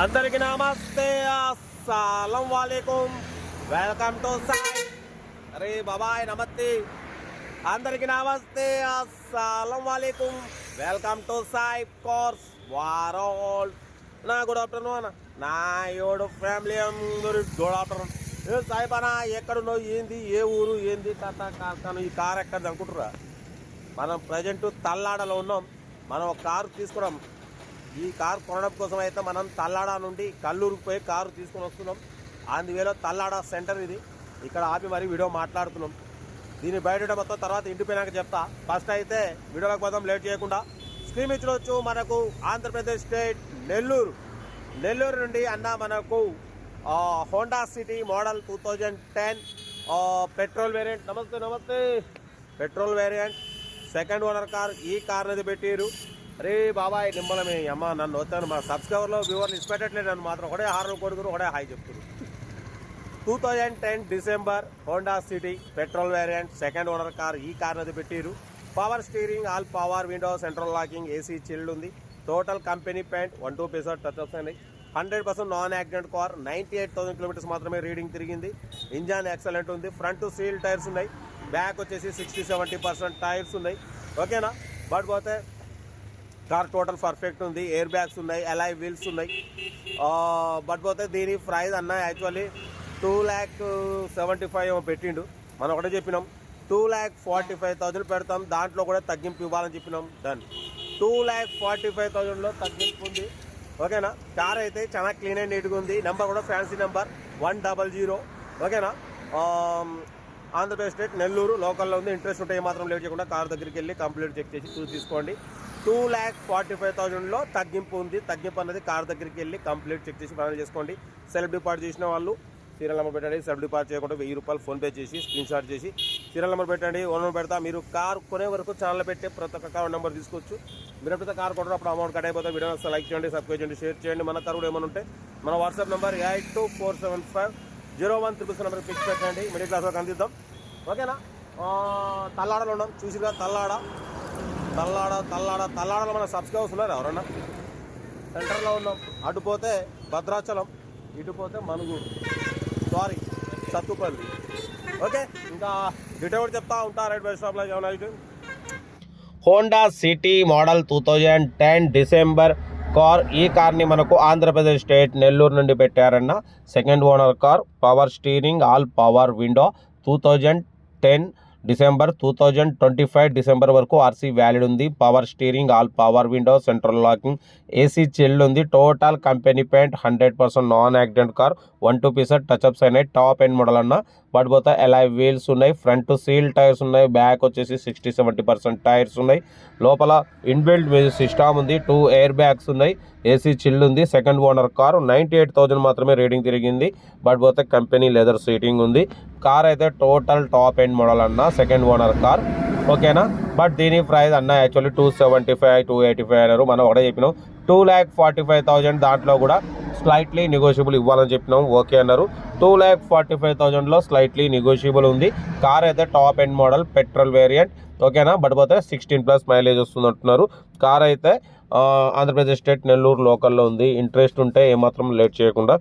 అందరికి నమస్తే. అస్సలం వాలేకుం. Welcome to Sai. అరే బాబాయ్ నమస్తే. అందరికి నమస్తే. అస్సలం వాలేకుం. Welcome to Sai course. వారోల్ నా గుడ్ ఆఫ్టర్నూన్ అన్న. నా ఏడు ఫ్యామిలీ అందరు గుడ్ ఆఫ్టర్నూన్. ఏ సాయిబ్ అన్న ఎక్కడున్నావు? ఏంది? ఏ ఊరు? ఏంది? తాత కార్ఖాను ఈ కార్ ఎక్కడిది అనుకుంటురా మనం ప్రజెంట్ తల్లాడలో ఉన్నాం. మనం ఒక కారు తీసుకున్నాం. ఈ కారు కొనడం కోసం అయితే మనం తల్లాడ నుండి కల్లూరుకు పోయి కారు తీసుకొని వస్తున్నాం. అందువేలో తల్లాడ సెంటర్ ఇది. ఇక్కడ ఆపి మరి వీడియో మాట్లాడుతున్నాం. దీని బయట మొత్తం తర్వాత ఇంటిపోయినాక చెప్తా. ఫస్ట్ అయితే వీడియోలకు పోదాం లేట్ చేయకుండా. స్క్రీన్ ఇచ్చవచ్చు మనకు ఆంధ్రప్రదేశ్ స్టేట్ నెల్లూరు. నెల్లూరు నుండి అన్న మనకు Honda City model two thousand ten petrol variant. నమస్తే నమస్తే. Petrol variant. Second owner car ఈ కార్ అనేది పెట్టారు. అరే బాబాయ్ నిమ్మలమే అమ్మ నన్ను వస్తాను మా సబ్స్క్రైబర్లో వ్యూవర్లు ఇష్టపెట్టట్లేదు నన్ను మాత్రం ఒకటే హారం కొడుకురు ఒకటే హాయ్ చెప్తున్నారు two thousand ten December Honda City petrol variant second owner car ఈ కార్ అది పెట్టిరు power steering all power window central locking AC chilled ఉంది. Total company paint one two pieces touch వస్తున్నాయి hundred percent non accident car ninety eight thousand kilometres మాత్రమే reading తిరిగింది. Engine excellent ఉంది. Front seal tyres ఉన్నాయి. Back వచ్చేసి sixty seventy percent tyres ఉన్నాయి. ఓకేనా but పోతే కార్ టోటల్ పర్ఫెక్ట్ ఉంది ఎయిర్ బ్యాగ్స్ ఉన్నాయి ఎలై వీల్స్ ఉన్నాయి. బట్ పోతే దీని ప్రైస్ అన్న actually two lakh seventy five ఏమో పెట్టిండు. మనం ఒకటే చెప్పినాం two lakh forty five thousand పెడతాం దాంట్లో కూడా తగ్గింపు ఇవ్వాలని చెప్పినాం done two lakh forty five థౌజండ్లో తగ్గింపు ఉంది ఓకేనా? కార్ అయితే చాలా క్లీన్ అండ్ నీట్గా ఉంది నెంబర్ కూడా fancy number one double zero ఓకేనా? ఆంధ్రప్రదేశ్ స్టేట్ నెల్లూరు లోకల్లో ఉంది ఇంట్రెస్ట్ ఉంటే మాత్రం లేట్ చేయకుండా కార్ దగ్గరికి వెళ్ళి కంప్లీట్ చెక్ చేసి చూసి తీసుకోండి. టూ ల్యాక్ ఫార్టీ ఫైవ్ థౌజండ్లో తగ్గింపు ఉంది. తగ్గింపు అనేది కార్ దగ్గరికి వెళ్ళి కంప్లీట్ చెక్ చేసి ఫైనల్ చేసుకోండి. సెల్ఫ్ డిపాజిట్ చేసిన వాళ్ళు సీరియల్ నెంబర్ పెట్టండి. సెల్ఫ్ డిపాజిట్ చేయకుండా వెయ్యి రూపాయలు ఫోన్పే చేసి స్క్రీన్ షాట్ చేసి సీరియల్ నెంబర్ పెట్టండి. ఓన్ నెంబర్ పెడతా. మీరు కార్ కొనే వరకు ఛానల్ పెట్టే ప్రతి ఒక్క కార్ నెంబర్ తీసుకోవచ్చు. మీరు ఎప్పుడైతే కార్ కొంటారో అప్పుడు అమౌంట్ కట్ అయిపోతే వీడియో లైక్ చేయండి సబ్స్క్రైబ్ చేయండి షేర్ చేయండి. మన కారు కూడా ఏమైనా ఉంటే మన WhatsApp number eight two four seven five zero one triple number pics పెట్టండి మిడిల్ క్లాస్లో అందిద్దాం. ఓకేనా? తల్లాడలో ఉన్నాం. చూసిగా తల్లాడ. తల్లాడ తల్లాడ తల్లాడలో మన సబ్స్క్రైబర్స్ ఉన్నారు ఎవరన్నా? సెంటర్లో ఉన్నాం. అటు పోతే భద్రాచలం ఇటు పోతే మనుగూరు సారీ సత్తుపల్లి. ఓకే ఇంకా డీటెయిల్ చెప్తా ఉంటా రైట్ బై స్టాప్లో ఏమైనా అయితే Honda City model two thousand ten December car ఈ కార్ని మనకు ఆంధ్రప్రదేశ్ స్టేట్ నెల్లూరు నుండి పెట్టారన్న second owner car power steering all power window two thousand ten December two thousand twenty five December వరకు ఆర్సీ వ్యాలిడ్ ఉంది. Power steering all power window central locking AC chilled ఉంది. Total company paint hundred percent non accident car one two pieces touchups అయినాయి top end model అన్న. But పోతే ఎలా wheels ఉన్నాయి. Front seal tyres ఉన్నాయి. Back వచ్చేసి sixty seventy percent tyres ఉన్నాయి. లోపల ఇన్బిల్డ్ సిస్టమ్ ఉంది. టూ ఎయిర్ బ్యాగ్స్ ఉన్నాయి. ఏసీ చిల్డ్ ఉంది. Second owner car. Ninety eight thousand మాత్రమే రీడింగ్ తిరిగింది. బట్ పోతే కంపెనీ లెదర్ సీటింగ్ ఉంది. కార్ అయితే టోటల్ టాప్ ఎండ్ మోడల్ అన్న సెకండ్ ఓనర్ కార్. ఓకేనా? బట్ దీని ప్రైస్ అన్న actually two seventy five two eighty five అన్నారు. మనం ఒకటే చెప్పినాం. Two lakh forty five thousand దాంట్లో కూడా స్లైట్లీ నెగోషియబుల్ ఇవ్వాలని చెప్పినాం. ఓకే అన్నారు. టూ ల్యాక్ ఫార్టీ ఫైవ్ థౌజండ్లో స్లైట్లీ నెగోషియబుల్ ఉంది. కార్ అయితే top end model petrol variant. ఓకేనా? బట్ పోతే సిక్స్టీన్ ప్లస్ మైలేజ్ వస్తుంది అంటున్నారు. కార్ అయితే ఆంధ్రప్రదేశ్ స్టేట్ నెల్లూరు లోకల్లో ఉంది. ఇంట్రెస్ట్ ఉంటే ఏమాత్రం లేట్ చేయకుండా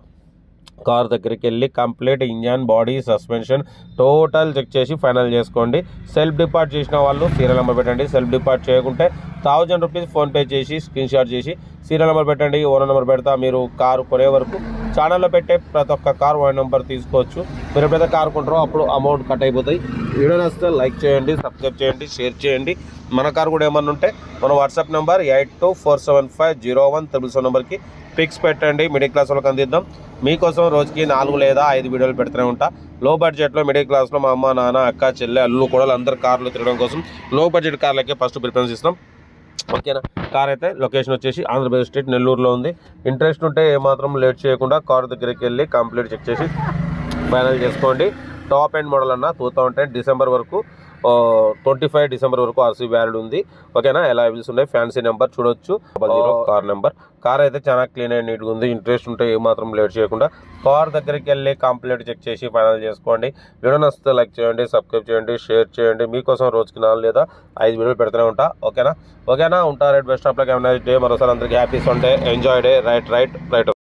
కార్ దగ్గరికి వెళ్ళి complete engine body suspension total check చేసి ఫైనల్ చేసుకోండి. సెల్ఫ్ డిపార్ట్ చేసిన వాళ్ళు సీరియల్ నెంబర్ పెట్టండి. సెల్ఫ్ డిపార్ట్ చేయకుంటే థౌజండ్ రూపీస్ ఫోన్పే చేసి స్క్రీన్ షాట్ చేసి సీరియల్ నెంబర్ పెట్టండి. ఓనర్ నెంబర్ పెడతా మీరు కారు కొనే వరకు ఛానల్లో పెట్టే ప్రతి ఒక్క కార్ ఓనర్ నెంబర్ తీసుకోవచ్చు. మీరు ఎప్పుడైతే కార్ కొంటారో అప్పుడు అమౌంట్ కట్ అయిపోతాయి. వీడియో నచ్చితే లైక్ చేయండి సబ్స్క్రైబ్ చేయండి షేర్ చేయండి. మన కార్ కూడా ఏమన్నా ఉంటే మన WhatsApp number eight two four seven five zero one triple seven నెంబర్కి పిక్స్ పెట్టండి మిడిల్ క్లాస్ వాళ్ళకి అందిద్దాం. మీకోసం రోజుకి నాలుగు లేదా ఐదు వీడియోలు పెడుతూనే ఉంటా. లో బడ్జెట్లో మిడిల్ క్లాస్లో మా అమ్మ నాన్న అక్క చెల్లె అల్లు కూడా అందరు కార్లు తిరగడం కోసం లో బడ్జెట్ కార్లకే ఫస్ట్ ప్రిఫరెన్స్ ఇస్తాం. ఓకేనా? కార్ అయితే లొకేషన్ వచ్చేసి ఆంధ్రప్రదేశ్ స్టేట్ నెల్లూరులో ఉంది. ఇంట్రెస్ట్ ఉంటే ఏమాత్రం లేట్ చేయకుండా కార్ దగ్గరికి వెళ్ళి కంప్లీట్ చెక్ చేసి ఫైనల్ చేసుకోండి. టాప్ ఎండ్ మోడల్ అన్న టూ థౌసండ్ టెన్ డిసెంబర్ వరకు ట్వంటీ ఫైవ్ డిసెంబర్ వరకు ఆర్సీ వ్యాలిడ్ ఉంది. ఓకేనా? ఎలా విల్స్ ఉన్నాయి. ఫ్యాన్సీ నెంబర్ చూడొచ్చు. Double zero car number car అయితే చాలా క్లీన్ అండ్ నీట్గా ఉంది. ఇంట్రెస్ట్ ఉంటే ఏమాత్రం లేట్ చేయకుండా. కార్ దగ్గరికి వెళ్ళి కంప్లీట్ చెక్ చేసి ఫైనల్ చేసుకోండి. వీడియో నచ్చితే లైక్ చేయండి సబ్స్క్రైబ్ చేయండి షేర్ చేయండి. మీకోసం రోజుకి నాలుగు లేదా ఐదు వీడియోలు పెడుతూనే ఉంటా. ఓకేనా? ఓకేనా? ఉంటా right best of luck day మరోసారి అందరికీ happy Sunday enjoy day right right right